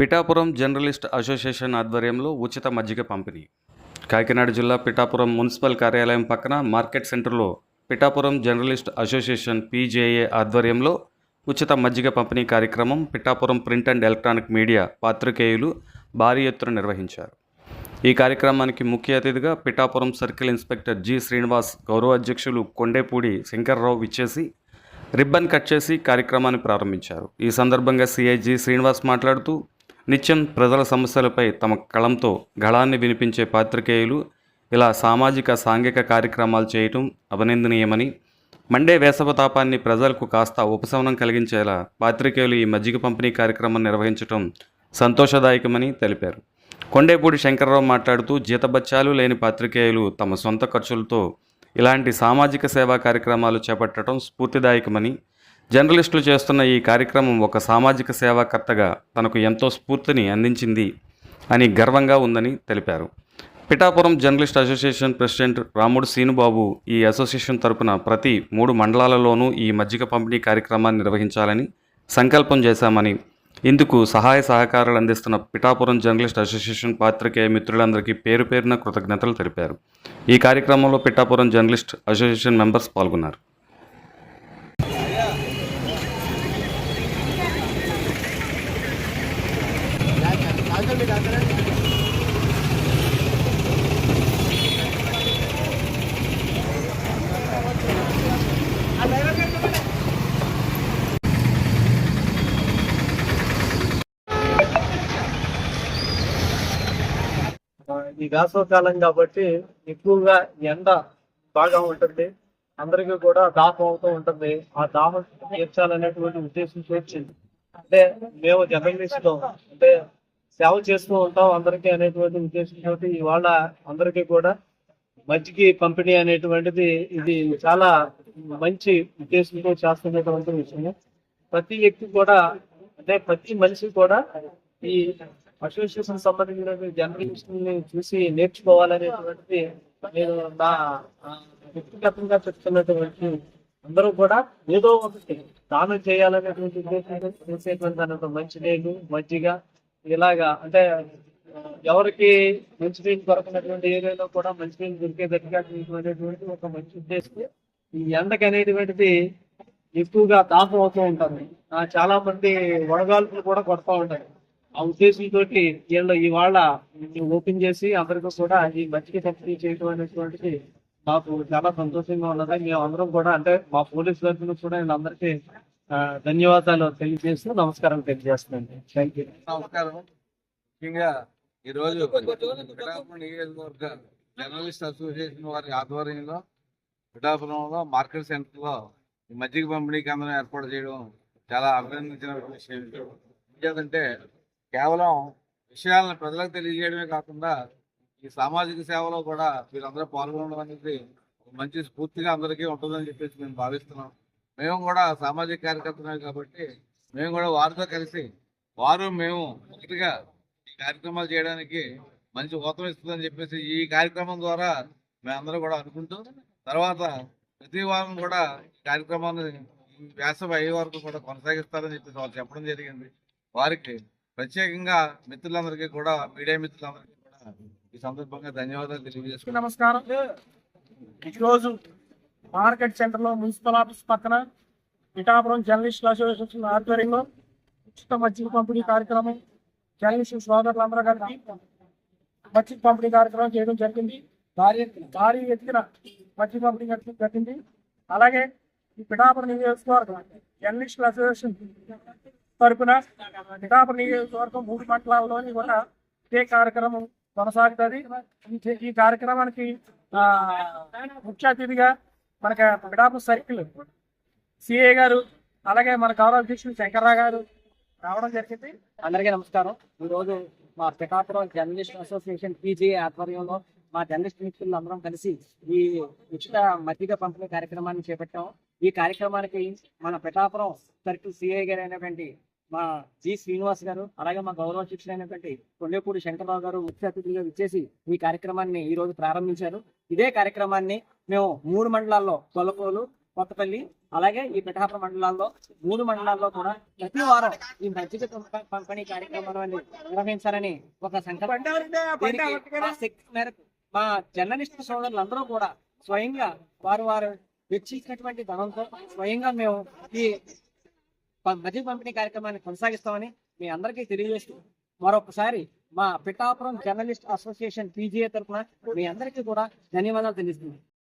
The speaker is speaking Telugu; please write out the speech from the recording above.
పిఠాపురం జర్నలిస్ట్ అసోసియేషన్ ఆధ్వర్యంలో ఉచిత మజ్జిగ పంపిణీ. కాకినాడ జిల్లా పిఠాపురం మున్సిపల్ కార్యాలయం పక్కన మార్కెట్ సెంటర్లో పిఠాపురం జర్నలిస్ట్ అసోసియేషన్ పీజేఏ ఆధ్వర్యంలో ఉచిత మజ్జిగ పంపిణీ కార్యక్రమం Pithapuram print and electronic media పాత్రికేయులు భారీ ఎత్తున నిర్వహించారు. ఈ కార్యక్రమానికి ముఖ్య అతిథిగా Pithapuram circle inspector G Srinivas గౌరవ అధ్యక్షులు కొండేపూడి శంకర్రావు విచ్చేసి రిబ్బన్ కట్ చేసి కార్యక్రమాన్ని ప్రారంభించారు. ఈ సందర్భంగా సిఐజి శ్రీనివాస్ మాట్లాడుతూ నిత్యం ప్రజల సమస్యలపై తమ కళంతో గళాన్ని వినిపించే పాత్రికేయులు ఇలా సామాజిక సాంఘిక కార్యక్రమాలు చేయటం అభినందనీయమని మండే వేసవతాపాన్ని ప్రజలకు కాస్త ఉపశమనం కలిగించేలా పాత్రికేయులు ఈ మజ్జిగ పంపిణీ కార్యక్రమం నిర్వహించడం సంతోషదాయకమని తెలిపారు. కొండేపూడి శంకర్రావు మాట్లాడుతూ జీతబత్యాలు లేని పాత్రికేయులు తమ సొంత ఖర్చులతో ఇలాంటి సామాజిక సేవా కార్యక్రమాలు చేపట్టడం స్ఫూర్తిదాయకమని జర్నలిస్టులు చేస్తున్న ఈ కార్యక్రమం ఒక సామాజిక సేవాకర్తగా తనకు ఎంతో స్ఫూర్తిని అందించింది అని గర్వంగా ఉందని తెలిపారు. పిఠాపురం జర్నలిస్ట్ అసోసియేషన్ ప్రెసిడెంట్ రాముడు సీనుబాబు ఈ అసోసియేషన్ తరపున ప్రతి మూడు మండలాలలోనూ ఈ మజ్జిగ పంపిణీ కార్యక్రమాన్ని నిర్వహించాలని సంకల్పం చేశామని ఇందుకు సహాయ సహకారాలు అందిస్తున్న పిఠాపురం జర్నలిస్ట్ అసోసియేషన్ పాత్రికేయ మిత్రులందరికీ పేరు పేరున కృతజ్ఞతలు తెలిపారు. ఈ కార్యక్రమంలో పిఠాపురం జర్నలిస్ట్ అసోసియేషన్ మెంబర్స్ పాల్గొన్నారు. ఈ వేసవకాలం కాబట్టి ఎక్కువగా ఎండ బాగా ఉంటుంది. అందరికీ కూడా దాహం అవుతూ ఉంటుంది. ఆ దాహం తీర్చాలనేటువంటి ఉద్దేశం వచ్చింది అంటే మేము జర్నలిస్ట్ అంటే సేవ చేస్తూ ఉంటాం అందరికీ అనేటువంటి ఉద్దేశంతో ఇవాళ అందరికీ కూడా మజ్జిగి పంపిణీ అనేటువంటిది ఇది చాలా మంచి ఉద్దేశంతో చేస్తున్నటువంటి విషయం ప్రతి వ్యక్తి కూడా అంటే ప్రతి మనిషి కూడా ఈ అసోసియేషన్ సంబంధించిన జర్నలిస్ట్ని చూసి నేర్చుకోవాలనేటువంటిది నేను నా వ్యక్తిగతంగా చెప్తున్నటువంటి అందరూ కూడా ఏదో ఒకటి దానం చేయాలనేటువంటి ఉద్దేశంతో చేసేటువంటి దానితో మంచి నీళ్ళు మజ్జిగ ఇలాగా అంటే ఎవరికి మంచి నీళ్ళు దొరకనటువంటి ఏరియాలో కూడా మంచి నీళ్ళు దొరికే అనేటువంటి ఒక మంచి ఉద్దేశం. ఈ ఎండకి అనేటువంటిది ఎక్కువగా దాహం అవుతూ ఉంటుంది. చాలా మంది వడగాల్పులు కూడా కొడతా ఉంటాయి ఆ ఉద్దేశంతో వీళ్ళు ఇవాళ ఓపెన్ చేసి అందరికీ కూడా ఈ మంచికి పంపిణీ చేయడం అనేటువంటిది మాకు చాలా సంతోషంగా ఉన్నది. మేము అందరం కూడా అంటే మా పోలీస్ తరఫున కూడా వీళ్ళందరికీ ఆ, ధన్యవాదాలు తెలియజేస్తూ నమస్కారం తెలియజేస్తున్నాను. థ్యాంక్ యూ నమస్కారం. ముఖ్యంగా ఈ రోజు పిఠాపురం నియోజకవర్గ జర్నలిస్ట్ అసోసియేషన్ వారి ఆధ్వర్యంలో పిఠాపురంలో మార్కెట్ సెంటర్లో ఈ మజ్జిగ పంపిణీ కేంద్రం ఏర్పాటు చేయడం చాలా అభినందించిన విషయం. ఎందుకంటే కేవలం విషయాలను ప్రజలకు తెలియజేయడమే కాకుండా ఈ సామాజిక సేవలో కూడా వీరందరూ పాల్గొనడం అనేది మంచి స్ఫూర్తిగా అందరికీ ఉంటుందని చెప్పేసి మేము భావిస్తున్నాం. మేము కూడా సామాజిక కార్యకర్తలమే కాబట్టి మేము కూడా వారితో కలిసి వారు మేము ఒకటిగా ఈ కార్యక్రమాలు చేయడానికి మంచి ఊతం ఇస్తుందని చెప్పేసి ఈ కార్యక్రమం ద్వారా మేమందరూ కూడా అనుకుంటూ తర్వాత ప్రతి వారం కూడా ఈ కార్యక్రమాన్ని వ్యాసం వేసవి అయ్యే వరకు కూడా కొనసాగిస్తారని చెప్పేసి వాళ్ళు చెప్పడం జరిగింది. వారికి ప్రత్యేకంగా మిత్రులందరికీ కూడా మీడియా మిత్రులందరికీ కూడా ఈ సందర్భంగా ధన్యవాదాలు తెలియజేసుకుంటున్నాను. నమస్కారం. ఈరోజు మార్కెట్ సెంటర్లో మున్సిపల్ ఆఫీస్ పక్కన పిఠాపురం జర్నలిస్ట్ అసోసియేషన్ ఆధ్వర్యంలో ఉచిత మజ్జిగ పంపిణీ కార్యక్రమం జర్నలిస్ట్ సోదరులందరూ కలిపి మజ్జిగ పంపిణీ కార్యక్రమం చేయడం జరిగింది. భారీ భారీ ఎత్తున మజ్జిగ పంపిణీ జరిగింది. అలాగే ఈ పిఠాపురం నియోజకవర్గం జర్నలిస్టుల అసోసియేషన్ తరపున పిఠాపురం నియోజకవర్గం మూడు మండలాల్లోని కూడా ఇదే కార్యక్రమం కొనసాగుతుంది. ఈ- కార్యక్రమానికి ముఖ్య అతిథిగా మనకి పిఠాపురం సర్కిల్ సిఏ గారు అలాగే మన గౌరవ అధ్యక్షులు శంకర్రావు గారు రావడం జరిగింది. అందరికీ నమస్కారం. ఈ రోజు మా పిఠాపురం జర్నలిస్ట్ అసోసియేషన్ పీజీ ఆధ్వర్యంలో మా జర్నలిస్ట్ మిత్రులు అందరం కలిసి ఈ ఉచిత మజ్జిగ పంపిణీ కార్యక్రమాన్ని చేపట్టాము ఈ కార్యక్రమానికి మన పిఠాపురం సర్కిల్ సిఐ గారు అయినటువంటి మా జి శ్రీనివాస్ గారు అలాగే మా గౌరవ శిక్షణ అయినటువంటి కొండేపూడి శంకరరావు గారు ముఖ్య అతిథులుగా విచ్చేసి ఈ కార్యక్రమాన్ని ఈ రోజు ప్రారంభించారు. ఇదే కార్యక్రమాన్ని మేము మూడు మండలాల్లో తొలకోలు కొత్తపల్లి అలాగే ఈ పిఠాపురం మండలాల్లో మూడు మండలాల్లో కూడా ప్రతి వారం ఈ మధ్య పంపిణీ కార్యక్రమాన్ని నిర్వహించాలని ఒక సంకల్పం. మా శక్తి మేరకు మా జర్నలిస్ట్ సోదరులందరూ కూడా స్వయంగా వారు వారు వెచ్చించినటువంటి ధనంతో స్వయంగా మేము ఈ మద్య పంపిణీ కార్యక్రమాన్ని కొనసాగిస్తామని మీ అందరికీ తెలియజేస్తూ మరొకసారి మా పిఠాపురం జర్నలిస్ట్ అసోసియేషన్ పీజీఏ తరఫున మీ అందరికీ కూడా ధన్యవాదాలు తెలియజేస్తున్నాం